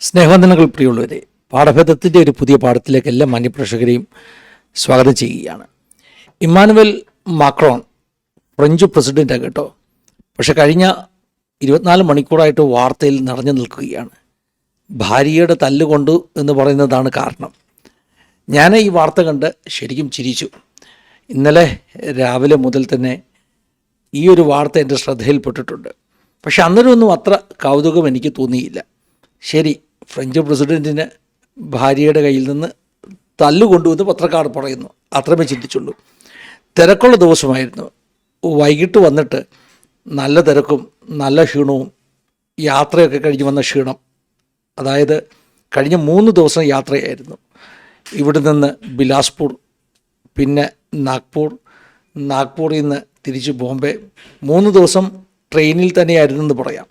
സ്നേഹവന്ദനങ്ങൾ പ്രിയമുള്ളവരെ പാഠഭേദത്തിന്റെ ഒരു പുതിയ പാഠത്തിലേക്ക് എല്ലാ മാന്യപ്രേക്ഷകരെയും സ്വാഗതം ചെയ്യുകയാണ്. ഇമ്മാനുവൽ മാക്രോൺ ഫ്രഞ്ച് പ്രസിഡന്റാണ് കേട്ടോ. പക്ഷെ കഴിഞ്ഞ ഇരുപത്തിനാല് മണിക്കൂറായിട്ട് വാർത്തയിൽ നിറഞ്ഞു നിൽക്കുകയാണ്. ഭാര്യയുടെ തല്ലുകൊണ്ട് എന്ന് പറയുന്നതാണ് കാരണം. ഞാൻ ഈ വാർത്ത കണ്ട് ശരിക്കും ചിരിച്ചു. ഇന്നലെ രാവിലെ മുതൽ തന്നെ ഈ ഒരു വാർത്ത എന്റെ ശ്രദ്ധയിൽപ്പെട്ടിട്ടുണ്ട്. പക്ഷെ അന്നേരമൊന്നും അത്ര കൗതുകം എനിക്ക് തോന്നിയില്ല. ശരി ഫ്രഞ്ച് പ്രസിഡന്റിന് ഭാര്യയുടെ കയ്യിൽ നിന്ന് തല്ലുകൊണ്ടുവന്ന് പത്രക്കാർ പറയുന്നു. അത്രമേ ചിന്തിച്ചുള്ളൂ. തിരക്കുള്ള ദിവസമായിരുന്നു. വൈകിട്ട് വന്നിട്ട് നല്ല തിരക്കും നല്ല ക്ഷീണവും യാത്രയൊക്കെ കഴിഞ്ഞ് വന്ന ക്ഷീണം. അതായത് കഴിഞ്ഞ മൂന്ന് ദിവസം യാത്രയായിരുന്നു. ഇവിടെ നിന്ന് ബിലാസ്പൂർ പിന്നെ നാഗ്പൂർ. നാഗ്പൂരിൽ നിന്ന് തിരിച്ച് ബോംബെ. മൂന്ന് ദിവസം ട്രെയിനിൽ തന്നെയായിരുന്നു എന്ന് പറയാം.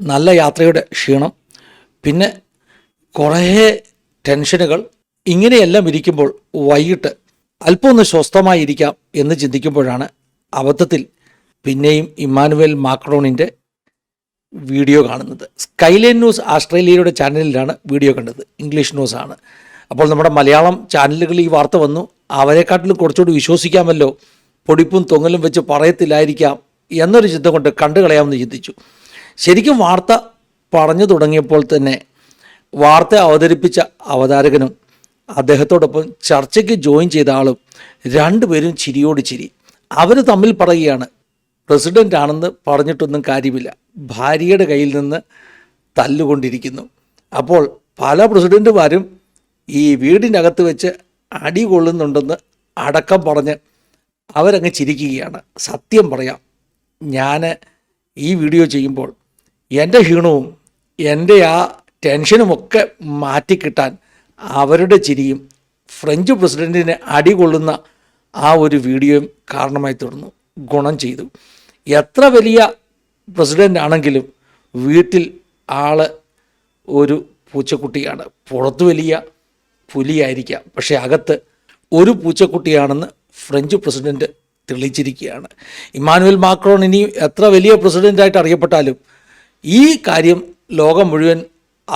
നല്ല യാത്രയുടെ ക്ഷീണം. പിന്നെ കുറേ ടെൻഷനുകൾ ഇങ്ങനെയെല്ലാം ഇരിക്കുമ്പോൾ വൈകിട്ട് അല്പം ഒന്ന് സ്വസ്ഥമായിരിക്കാം എന്ന് ചിന്തിക്കുമ്പോഴാണ് അബദ്ധത്തിൽ പിന്നെയും ഇമ്മാനുവേൽ മാക്രോണിന്റെ വീഡിയോ കാണുന്നത്. സ്കൈലൈൻ ന്യൂസ് ആസ്ട്രേലിയയുടെ ചാനലിലാണ് വീഡിയോ കണ്ടത്. ഇംഗ്ലീഷ് ന്യൂസ് ആണ്. അപ്പോൾ നമ്മുടെ മലയാളം ചാനലുകളിൽ ഈ വാർത്ത വന്നു. അവരെക്കാട്ടിലും കുറച്ചുകൂടി വിശ്വസിക്കാമല്ലോ. പൊടിപ്പും തൊങ്ങലും വെച്ച് പറയത്തില്ലായിരിക്കാം എന്നൊരു ചിന്ത കൊണ്ട് കണ്ടു കളയാമെന്ന് ചിന്തിച്ചു. ശരിക്കും വാർത്ത പറഞ്ഞു തുടങ്ങിയപ്പോൾ തന്നെ വാർത്ത അവതരിപ്പിച്ച അവതാരകനും അദ്ദേഹത്തോടൊപ്പം ചർച്ചയ്ക്ക് ജോയിൻ ചെയ്ത ആളും രണ്ടുപേരും ചിരിയോട് ചിരി. അവർ തമ്മിൽ പറയുകയാണ് പ്രസിഡന്റ് ആണെന്ന് പറഞ്ഞിട്ടൊന്നും കാര്യമില്ല. ഭാര്യയുടെ കയ്യിൽ നിന്ന് തല്ലുകൊണ്ടിരിക്കുന്നു. അപ്പോൾ പല പ്രസിഡന്റുമാരും ഈ വീടിനകത്ത് വെച്ച് അടി കൊള്ളുന്നുണ്ടെന്ന് അടക്കം പറഞ്ഞ് അവരങ്ങ് ചിരിക്കുകയാണ്. സത്യം പറയാം ഞാൻ ഈ വീഡിയോ ചെയ്യുമ്പോൾ എന്റെ ക്ഷീണവും എന്റെ ആ ടെൻഷനുമൊക്കെ മാറ്റിക്കിട്ടാൻ അവരുടെ ചിരിയും ഫ്രഞ്ച് പ്രസിഡന്റിനെ അടികൊള്ളുന്ന ആ ഒരു വീഡിയോയും കാരണമായി തുടർന്നു ഗുണം ചെയ്തു. എത്ര വലിയ പ്രസിഡന്റ് ആണെങ്കിലും വീട്ടിൽ ആൾ ഒരു പൂച്ചക്കുട്ടിയാണ്. പുറത്ത് വലിയ പുലിയായിരിക്കാം. പക്ഷേ അകത്ത് ഒരു പൂച്ചക്കുട്ടിയാണെന്ന് ഫ്രഞ്ച് പ്രസിഡന്റ് തെളിയിച്ചിരിക്കുകയാണ്. ഇമ്മാനുവൽ മാക്രോൺ ഇനി എത്ര വലിയ പ്രസിഡന്റായിട്ട് അറിയപ്പെട്ടാലും ഈ കാര്യം ലോകം മുഴുവൻ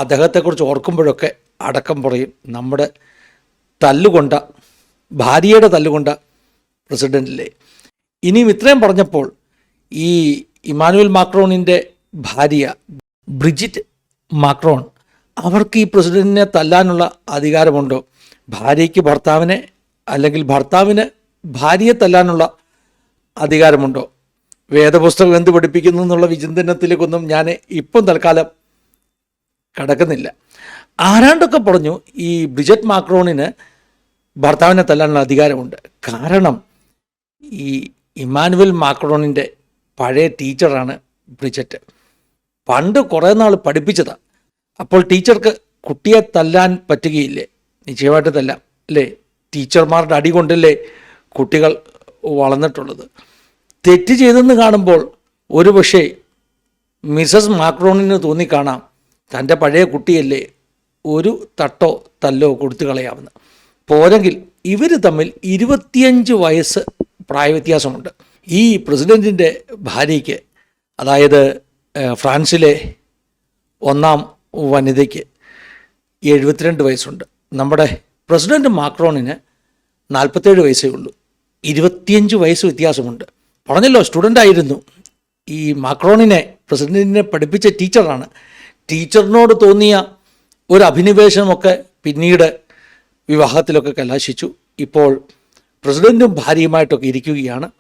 അദ്ദേഹത്തെക്കുറിച്ച് ഓർക്കുമ്പോഴൊക്കെ അടക്കം പറയും. നമ്മുടെ തല്ലുകൊണ്ട ഭാര്യയുടെ തല്ലുകൊണ്ട പ്രസിഡന്റിലെ ഇനിയും ഇത്രയും പറഞ്ഞപ്പോൾ ഈ ഇമാനുവൽ മാക്രോണിന്റെ ഭാര്യ ബ്രിജിറ്റ് മാക്രോൺ അവർക്ക് ഈ പ്രസിഡന്റിനെ തല്ലാനുള്ള അധികാരമുണ്ടോ? ഭാര്യയ്ക്ക് ഭർത്താവിനെ അല്ലെങ്കിൽ ഭർത്താവിന് ഭാര്യയെ തല്ലാനുള്ള അധികാരമുണ്ടോ? വേദപുസ്തകം എന്ത് പഠിപ്പിക്കുന്നു എന്നുള്ള വിചിന്തനത്തിലേക്കൊന്നും ഞാൻ ഇപ്പം തൽക്കാലം കടക്കുന്നില്ല. ആരാണ്ടൊക്കെ പറഞ്ഞു ഈ ബ്രിജറ്റ് മാക്രോണിന് ഭർത്താവിനെ തല്ലാനുള്ള അധികാരമുണ്ട്. കാരണം ഈ ഇമാനുവൽ മാക്രോണിന്റെ പഴയ ടീച്ചറാണ് ബ്രിജറ്റ്. പണ്ട് കുറേ നാൾ പഠിപ്പിച്ചതാണ് അപ്പോൾ ടീച്ചർക്ക് കുട്ടിയെ തല്ലാൻ പറ്റുകയില്ലേ? നിശ്ചയമായിട്ട് തല്ലാം. അല്ലേ? ടീച്ചർമാരുടെ അടി കൊണ്ടല്ലേ കുട്ടികൾ വളർന്നിട്ടുള്ളത്? തെറ്റ് ചെയ്തെന്ന് കാണുമ്പോൾ ഒരു പക്ഷേ മിസസ് മാക്രോണിന് തോന്നിക്കാണാം. തന്റെ പഴയ കുട്ടിയല്ലേ ഒരു തട്ടോ തല്ലോ കൊടുത്തു കളയാമെന്ന്. പോരെങ്കിൽ ഇവർ തമ്മിൽ ഇരുപത്തിയഞ്ച് വയസ്സ് പ്രായവ്യത്യാസമുണ്ട്. ഈ പ്രസിഡന്റിന്റെ ഭാര്യയ്ക്ക് അതായത് ഫ്രാൻസിലെ ഒന്നാം വനിതയ്ക്ക് എഴുപത്തിരണ്ട് വയസ്സുണ്ട്. നമ്മുടെ പ്രസിഡന്റ് മാക്രോണിന് നാൽപ്പത്തേഴ് വയസ്സേ ഉള്ളൂ. ഇരുപത്തിയഞ്ച് വയസ്സ് വ്യത്യാസമുണ്ട്. പറഞ്ഞല്ലോ സ്റ്റുഡന്റ് ആയിരുന്നു ഈ മാക്രോണിനെ പ്രസിഡന്റിനെ പഠിപ്പിച്ച ടീച്ചറാണ് ടീച്ചറിനോട് തോന്നിയ ഒരു അഭിനിവേശമൊക്കെ പിന്നീട് വിവാഹത്തിലൊക്കെ കലാശിച്ചു. ഇപ്പോൾ പ്രസിഡന്റും ഭാര്യയുമായിട്ടൊക്കെ ഇരിക്കുകയാണ്.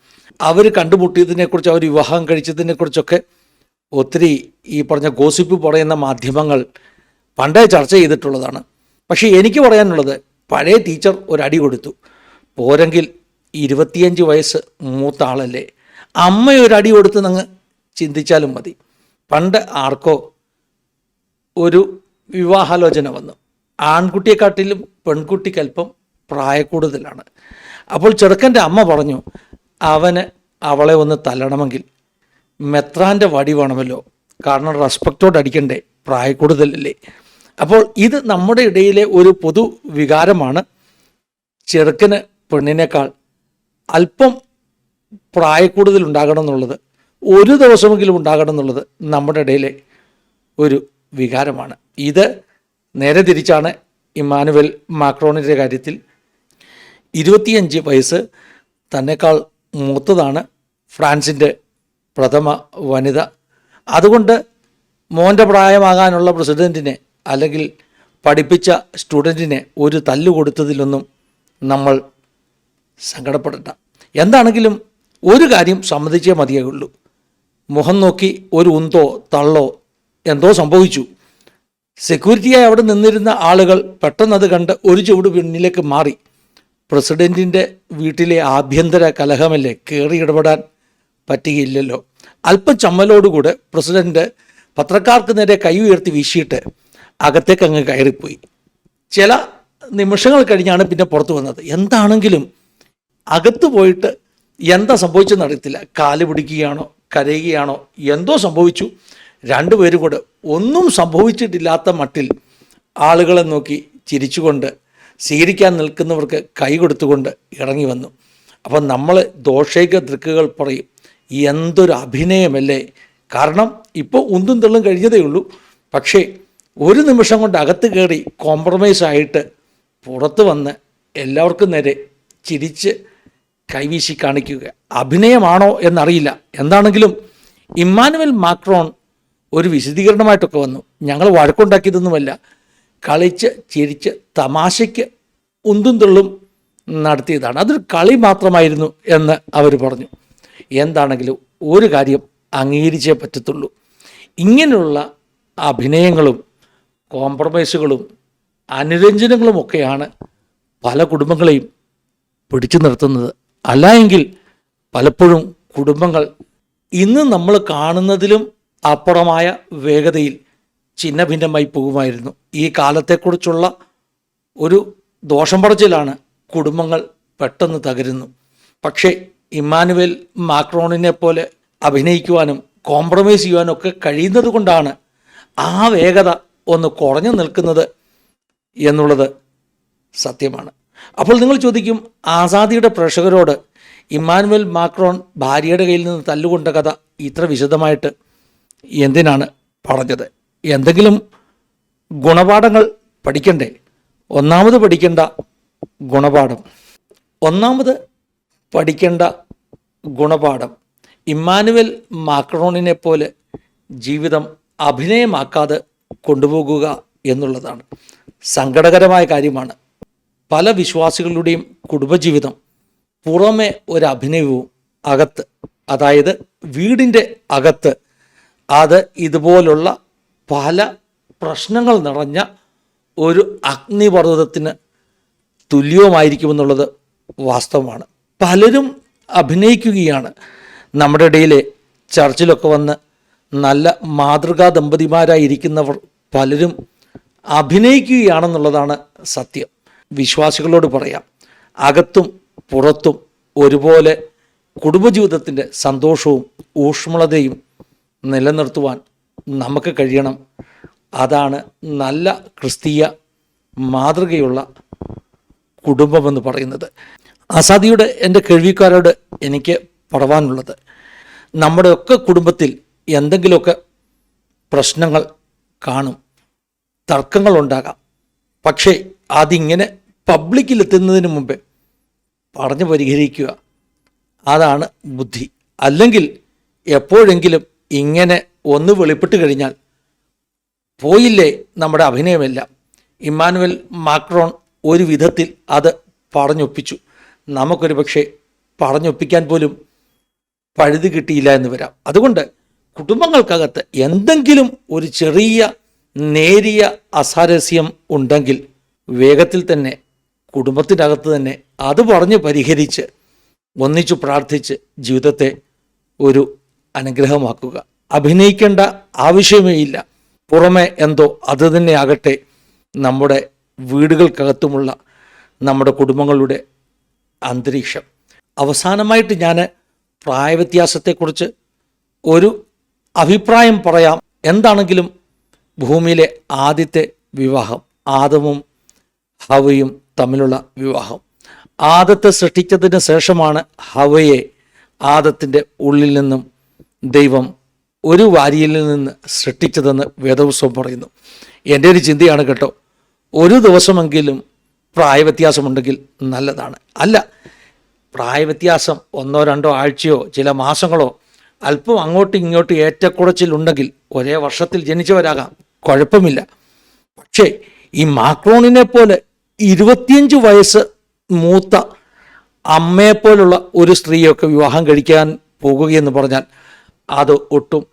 അവർ കണ്ടുമുട്ടിയതിനെക്കുറിച്ച് അവർ വിവാഹം കഴിച്ചതിനെക്കുറിച്ചൊക്കെ ഒത്തിരി ഈ പറഞ്ഞ ഗോസിപ്പ് പറയുന്ന മാധ്യമങ്ങൾ പണ്ടേ ചർച്ച ചെയ്തിട്ടുള്ളതാണ്. പക്ഷേ എനിക്ക് പറയാനുള്ളത് പഴയ ടീച്ചർ ഒരടി കൊടുത്തു. പോരെങ്കിൽ ഇരുപത്തിയഞ്ച് വയസ്സ് മൂത്ത ആളല്ലേ അമ്മ ഒരടി കൊടുത്ത് നിങ്ങൾ ചിന്തിച്ചാലും മതി. പണ്ട് ആർക്കോ ഒരു വിവാഹാലോചന വന്നു. ആൺകുട്ടിയെക്കാട്ടിലും പെൺകുട്ടിക്ക് അല്പം പ്രായക്കൂടുതലാണ്. അപ്പോൾ ചെറുക്കന്റെ അമ്മ പറഞ്ഞു അവന് അവളെ ഒന്ന് തല്ലണമെങ്കിൽ മെത്രാന്റെ വടി വേണമല്ലോ. കാരണം റെസ്പെക്റ്റോട് അടിക്കണ്ടേ പ്രായക്കൂടുതലല്ലേ. അപ്പോൾ ഇത് നമ്മുടെ ഇടയിലെ ഒരു പൊതു വികാരമാണ്. ചെറുക്കന് പെണ്ണിനേക്കാൾ അല്പം പ്രായക്കൂടുതൽ ഉണ്ടാകണം എന്നുള്ളത് ഒരു ദിവസമെങ്കിലും ഉണ്ടാകണം എന്നുള്ളത് നമ്മുടെ ഇടയിലെ ഒരു വികാരമാണ്. ഇത് നേരെ തിരിച്ചാണ് ഇമ്മാനുവൽ മാക്രോണിന്റെ കാര്യത്തിൽ. ഇരുപത്തിയഞ്ച് വയസ്സ് തന്നെക്കാൾ മൂത്തതാണ് ഫ്രാൻസിന്റെ പ്രഥമ വനിത. അതുകൊണ്ട് മോന്റെ പ്രായമാകാനുള്ള പ്രസിഡന്റിനെ അല്ലെങ്കിൽ പഠിപ്പിച്ച സ്റ്റുഡന്റിനെ ഒരു തല്ല് കൊടുത്തതിലൊന്നും നമ്മൾ സങ്കടപ്പെടണ്ട. എന്താണെങ്കിലും ഒരു കാര്യം സമ്മതിച്ചേ മതിയാകുള്ളൂ. മുഖം നോക്കി ഒരു ഉന്തോ തള്ളോ എന്തോ സംഭവിച്ചു. സെക്യൂരിറ്റിയായി അവിടെ നിന്നിരുന്ന ആളുകൾ പെട്ടെന്ന് അത് കണ്ട് ഒരു ചുവട് പിന്നിലേക്ക് മാറി. പ്രസിഡന്റിന്റെ വീട്ടിലെ ആഭ്യന്തര കലഹമല്ലേ? കയറി ഇടപെടാൻ പറ്റുകയില്ലല്ലോ അല്പം ചമ്മലോടുകൂടെ പ്രസിഡന്റ് പത്രക്കാർക്ക് നേരെ കൈ ഉയർത്തി വീശിയിട്ട് അകത്തേക്ക് അങ്ങ് കയറിപ്പോയി. ചില നിമിഷങ്ങൾ കഴിഞ്ഞാണ് പിന്നെ പുറത്തു വന്നത്. എന്താണെങ്കിലും അകത്ത് പോയിട്ട് എന്താ സംഭവിച്ചെന്ന് അറിയത്തില്ല. കാൽ പിടിക്കുകയാണോ കരയുകയാണോ എന്തോ സംഭവിച്ചു. രണ്ടുപേരും കൂടെ ഒന്നും സംഭവിച്ചിട്ടില്ലാത്ത മട്ടിൽ ആളുകളെ നോക്കി ചിരിച്ചുകൊണ്ട് സ്വീകരിക്കാൻ നിൽക്കുന്നവർക്ക് കൈ കൊടുത്തുകൊണ്ട് ഇറങ്ങി വന്നു. അപ്പം നമ്മൾ ദോഷൈക ദൃക്കുകൾ പറയും എന്തൊരു അഭിനയമല്ലേ? കാരണം ഇപ്പോൾ ഉന്തും തള്ളും കഴിഞ്ഞതേ ഉള്ളൂ. പക്ഷേ ഒരു നിമിഷം കൊണ്ട് അകത്ത് കയറി കോംപ്രമൈസ് ആയിട്ട് പുറത്ത് വന്ന് എല്ലാവർക്കും നേരെ ചിരിച്ച് കൈവീശി കാണിക്കുക. അഭിനയമാണോ എന്നറിയില്ല. എന്താണെങ്കിലും ഇമ്മാനുവൽ മാക്രോൺ ഒരു വിശദീകരണമായിട്ടൊക്കെ വന്നു. ഞങ്ങൾ വഴക്കുണ്ടാക്കിയതൊന്നുമല്ല. കളിച്ച് ചിരിച്ച് തമാശയ്ക്ക് ഉന്തും തുള്ളും നടത്തിയതാണ്. അതൊരു കളി മാത്രമായിരുന്നു എന്ന് അവർ പറഞ്ഞു. എന്താണെങ്കിലും ഒരു കാര്യം അംഗീകരിച്ചേ പറ്റത്തുള്ളൂ. ഇങ്ങനെയുള്ള അഭിനയങ്ങളും കോംപ്രമൈസുകളും അനുരഞ്ജനങ്ങളുമൊക്കെയാണ് പല കുടുംബങ്ങളെയും പിടിച്ചു നിർത്തുന്നത്. അല്ല എങ്കിൽ പലപ്പോഴും കുടുംബങ്ങൾ ഇന്ന് നമ്മൾ കാണുന്നതിലും അപ്പുറമായ വേഗതയിൽ ചിന്ന ഭിന്നമായി പോകുമായിരുന്നു. ഈ കാലത്തെക്കുറിച്ചുള്ള ഒരു ദോഷം പറച്ചിലാണ് കുടുംബങ്ങൾ പെട്ടെന്ന് തകരുന്നു. പക്ഷേ ഇമ്മാനുവേൽ മാക്രോണിനെ പോലെ അഭിനയിക്കുവാനും കോംപ്രമൈസ് ചെയ്യുവാനും ഒക്കെ കഴിയുന്നത് കൊണ്ടാണ് ആ വേഗത ഒന്ന് കുറഞ്ഞു നിൽക്കുന്നത് എന്നുള്ളത് സത്യമാണ്. അപ്പോൾ നിങ്ങൾ ചോദിക്കും ആസാദിയുടെ പ്രേക്ഷകരോട് ഇമ്മാനുവൽ മാക്രോൺ ഭാര്യയുടെ കയ്യിൽ നിന്ന് തല്ലുകൊണ്ട കഥ ഇത്ര വിശദമായിട്ട് എന്തിനാണ് പറഞ്ഞത്? എന്തെങ്കിലും ഗുണപാഠങ്ങൾ പഠിക്കണ്ടേ? ഒന്നാമത് പഠിക്കേണ്ട ഗുണപാഠം. ഒന്നാമത് പഠിക്കേണ്ട ഗുണപാഠം ഇമ്മാനുവൽ മാക്രോണിനെ പോലെ ജീവിതം അഭിനയമാക്കാതെ കൊണ്ടുപോകുക എന്നുള്ളതാണ്. സങ്കടകരമായ കാര്യമാണ്. പല വിശ്വാസികളുടെയും കുടുംബജീവിതം പുറമെ ഒരു അഭിനയവും അകത്ത് അതായത് വീടിന്റെ അകത്ത് അത് ഇതുപോലുള്ള പല പ്രശ്നങ്ങൾ നിറഞ്ഞ ഒരു അഗ്നിപർവതത്തിന് തുല്യവുമായിരിക്കുമെന്നുള്ളത് വാസ്തവമാണ്. പലരും അഭിനയിക്കുകയാണ്. നമ്മുടെ ഇടയിലെ ചർച്ചിലൊക്കെ വന്ന് നല്ല മാതൃകാ ദമ്പതിമാരായിരിക്കുന്നവർ പലരും അഭിനയിക്കുകയാണെന്നുള്ളതാണ് സത്യം. വിശ്വാസികളോട് പറയാം. അകത്തും പുറത്തും ഒരുപോലെ കുടുംബജീവിതത്തിന്റെ സന്തോഷവും ഊഷ്മളതയും നിലനിർത്തുവാൻ നമുക്ക് കഴിയണം. അതാണ് നല്ല ക്രിസ്തീയ മാതൃകയുള്ള കുടുംബമെന്ന് പറയുന്നത്. അസാദിയുടെ എന്റെ കേൾവിക്കാരോട് എനിക്ക് പറവാനുള്ളത് നമ്മുടെയൊക്കെ കുടുംബത്തിൽ എന്തെങ്കിലുമൊക്കെ പ്രശ്നങ്ങൾ കാണും തർക്കങ്ങളുണ്ടാകാം പക്ഷേ അതിങ്ങനെ പബ്ലിക്കിലെത്തുന്നതിന് മുമ്പേ പറഞ്ഞു പരിഹരിക്കുക അതാണ് ബുദ്ധി. അല്ലെങ്കിൽ എപ്പോഴെങ്കിലും ഇങ്ങനെ ഒന്ന് വെളിപ്പെട്ട് കഴിഞ്ഞാൽ പോയില്ലേ നമ്മുടെ അഭിനയമെല്ലാം. ഇമ്മാനുവൽ മാക്രോൺ ഒരു വിധത്തിൽ അത് പറഞ്ഞൊപ്പിച്ചു. നമുക്കൊരു പക്ഷേ പറഞ്ഞൊപ്പിക്കാൻ പോലും പഴുത് കിട്ടിയില്ല എന്ന് വരാം. അതുകൊണ്ട് കുടുംബങ്ങൾക്കകത്ത് എന്തെങ്കിലും ഒരു ചെറിയ നേരിയ അസാരസ്യം ഉണ്ടെങ്കിൽ വേഗത്തിൽ തന്നെ കുടുംബത്തിനകത്ത് തന്നെ അത് പറഞ്ഞ് പരിഹരിച്ച് ഒന്നിച്ചു പ്രാർത്ഥിച്ച് ജീവിതത്തെ ഒരു അനുഗ്രഹമാക്കുക. അഭിനയിക്കേണ്ട ആവശ്യമേ ഇല്ല. പുറമെ എന്തോ അത് തന്നെ ആകട്ടെ നമ്മുടെ വീടുകൾക്കകത്തുമുള്ള നമ്മുടെ കുടുംബങ്ങളുടെ അന്തരീക്ഷം. അവസാനമായിട്ട് ഞാൻ പ്രായവ്യത്യാസത്തെക്കുറിച്ച് ഒരു അഭിപ്രായം പറയാം. എന്താണെങ്കിലും ഭൂമിയിലെ ആദ്യത്തെ വിവാഹം ആദവും ഹവയും തമ്മിലുള്ള വിവാഹം. ആദത്തെ സൃഷ്ടിച്ചതിന് ശേഷമാണ് ഹവയെ ആദത്തിന്റെ ഉള്ളിൽ നിന്നും ദൈവം ഒരു വാരിയിൽ നിന്ന് സൃഷ്ടിച്ചതെന്ന് വേദപുസ്തകം പറയുന്നു. എന്റെ ഒരു ചിന്തയാണ് കേട്ടോ. ഒരു ദിവസമെങ്കിലും പ്രായവ്യത്യാസമുണ്ടെങ്കിൽ നല്ലതാണ്. അല്ല പ്രായവ്യത്യാസം ഒന്നോ രണ്ടോ ആഴ്ചയോ ചില മാസങ്ങളോ അല്പം അങ്ങോട്ടും ഇങ്ങോട്ടും ഏറ്റക്കുറച്ചിലുണ്ടെങ്കിൽ ഒരേ വർഷത്തിൽ ജനിച്ചവരാകാം. കുഴപ്പമില്ല. പക്ഷേ ഈ മാക്രോണിനെ പോലെ ഇരുപത്തിയഞ്ച് വയസ്സ് മൂത്ത അമ്മയെപ്പോലുള്ള ഒരു സ്ത്രീയൊക്കെ വിവാഹം കഴിക്കാൻ പോകുകയെന്ന് പറഞ്ഞാൽ അത് ഒട്ടും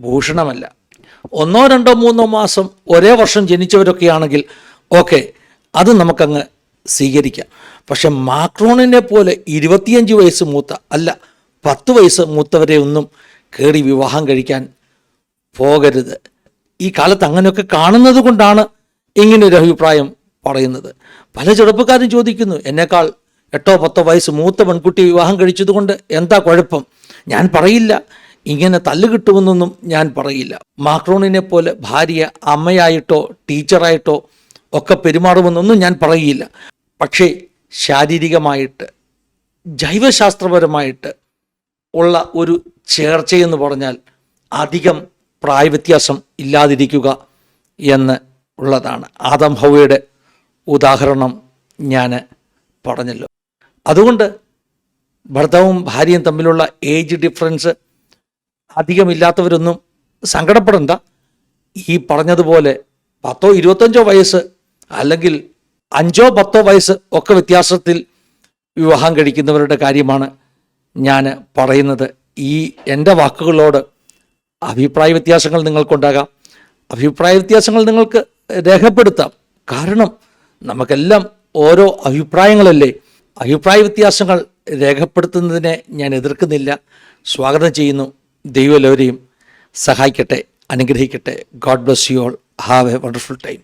ഭൂഷണമല്ല. ഒന്നോ രണ്ടോ മൂന്നോ മാസം ഒരേ വർഷം ജനിച്ചവരൊക്കെ ആണെങ്കിൽ ഓക്കെ അത് നമുക്കങ്ങ് സ്വീകരിക്കാം. പക്ഷെ മാക്രോണിനെ പോലെ ഇരുപത്തിയഞ്ച് വയസ്സ് മൂത്ത അല്ല പത്ത് വയസ്സ് മൂത്തവരെ ഒന്നും കയറി വിവാഹം കഴിക്കാൻ പോകരുത്. ഈ കാലത്ത് അങ്ങനെയൊക്കെ കാണുന്നത് കൊണ്ടാണ് ഇങ്ങനൊരു അഭിപ്രായം പറയുന്നത്. പല ചെറുപ്പക്കാരും ചോദിക്കുന്നു എന്നേക്കാൾ എട്ടോ പത്തോ വയസ്സ് മൂത്ത പെൺകുട്ടി വിവാഹം കഴിച്ചതുകൊണ്ട് എന്താ കുഴപ്പം? ഞാൻ പറയില്ല. ഇങ്ങനെ തല്ലുകിട്ടുമെന്നൊന്നും ഞാൻ പറയില്ല. മാക്രോണിനെ പോലെ ഭാര്യ അമ്മയായിട്ടോ ടീച്ചറായിട്ടോ ഒക്കെ പെരുമാറുമെന്നൊന്നും ഞാൻ പറയില്ല. പക്ഷേ ശാരീരികമായിട്ട് ജൈവശാസ്ത്രപരമായിട്ട് ഉള്ള ഒരു ചേർച്ചയെന്ന് പറഞ്ഞാൽ അധികം പ്രായവ്യത്യാസം ഇല്ലാതിരിക്കുക എന്ന് ഉള്ളതാണ്. ആദം ഹൗവയുടെ ഉദാഹരണം ഞാൻ പറഞ്ഞല്ലോ. അതുകൊണ്ട് ഭർത്താവും ഭാര്യയും തമ്മിലുള്ള ഏജ് ഡിഫറൻസ് അധികമില്ലാത്തവരൊന്നും സങ്കടപ്പെടണ്ട. ഈ പറഞ്ഞതുപോലെ പത്തോ ഇരുപത്തഞ്ചോ വയസ്സ് അല്ലെങ്കിൽ അഞ്ചോ പത്തോ വയസ്സ് ഒക്കെ വ്യത്യാസത്തിൽ വിവാഹം കഴിക്കുന്നവരുടെ കാര്യമാണ് ഞാൻ പറയുന്നത്. ഈ എന്റെ വാക്കുകളോട് അഭിപ്രായ വ്യത്യാസങ്ങൾ നിങ്ങൾക്കുണ്ടാകാം. അഭിപ്രായ വ്യത്യാസങ്ങൾ നിങ്ങൾക്ക് രേഖപ്പെടുത്താം. കാരണം നമുക്കെല്ലാം ഓരോ അഭിപ്രായങ്ങളല്ലേ? അഭിപ്രായ വ്യത്യാസങ്ങൾ രേഖപ്പെടുത്തുന്നതിനെ ഞാൻ എതിർക്കുന്നില്ല. സ്വാഗതം ചെയ്യുന്നു. ദൈവം എല്ലാവരെയും സഹായിക്കട്ടെ അനുഗ്രഹിക്കട്ടെ. God bless you all have a wonderful time